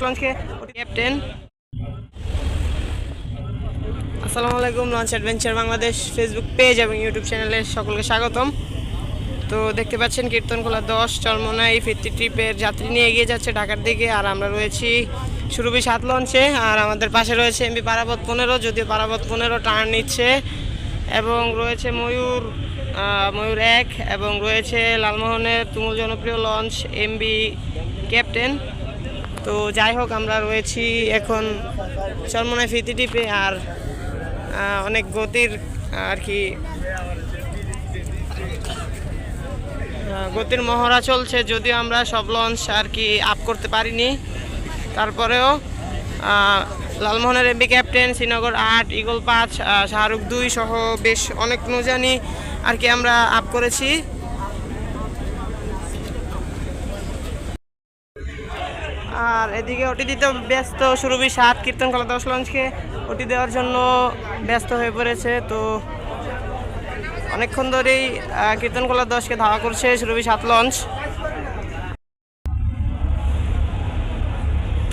লঞ্চকে captain আসসালামু আলাইকুম launch adventure Bangladesh Facebook page এবং ইউটিউব চ্যানেলে সকলকে স্বাগতম। তো দেখতে পাচ্ছেন, কীর্তনখোলা দশ চরমনা এই ফিরতি ট্রিপের যাত্রী নিয়ে এগিয়ে যাচ্ছে ঢাকার দিকে। আর আমরা রয়েছি সুরভি সাত লঞ্চে আর আমাদের পাশে রয়েছে এমবি পারাবত পনেরো, যদিও পারাবত পনেরো টার্ন নিচ্ছে। এবং রয়েছে ময়ূর ময়ূর এক, এবং রয়েছে লালমোহনের তুমুল জনপ্রিয় লঞ্চ এমবি ক্যাপ্টেন তো যাই হোক, আমরা রয়েছি এখন চরমনায় ফিরতি টিপে আর অনেক গতির, আর কি গতির মহড়া চলছে। যদিও আমরা সব লঞ্চ আর কি আপ করতে পারিনি। তারপরেও লালমোহনের এমবি ক্যাপ্টেন শ্রীনগর আট ইগল পাঁচ শাহরুখ দুই সহ বেশ অনেক নৌজানি আর কি আমরা আপ করেছি। আর এদিকে ওটি দিতে ব্যস্ত সুরভি সাত, কীর্তন কলা দশ লঞ্চকে ওটি দেওয়ার জন্য ব্যস্ত হয়ে পড়েছে। তো অনেকক্ষণ ধরেই কীর্তন কলা দশকে ধাওয়া করছে সুরভি সাত লঞ্চ।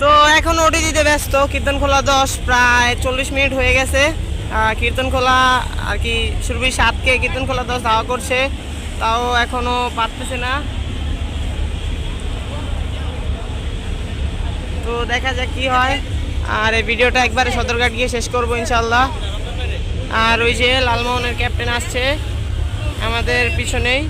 তো এখন ওটি দিতে ব্যস্ত, কীর্তন খোলা দশ প্রায় চল্লিশ মিনিট হয়ে গেছে। কীর্তন খোলা আর কি সুরভি সাতকে কীর্তন খোলা দশ ধাওয়া করছে, তাও এখনও পারতেছে না। তো দেখা যাক কি হয়। আর এই ভিডিওটা একবারে সদরঘাট গিয়ে শেষ করব ইনশাল্লাহ আর ওই যে লালমোহনের ক্যাপ্টেন আসছে, আমাদের পিছনেই।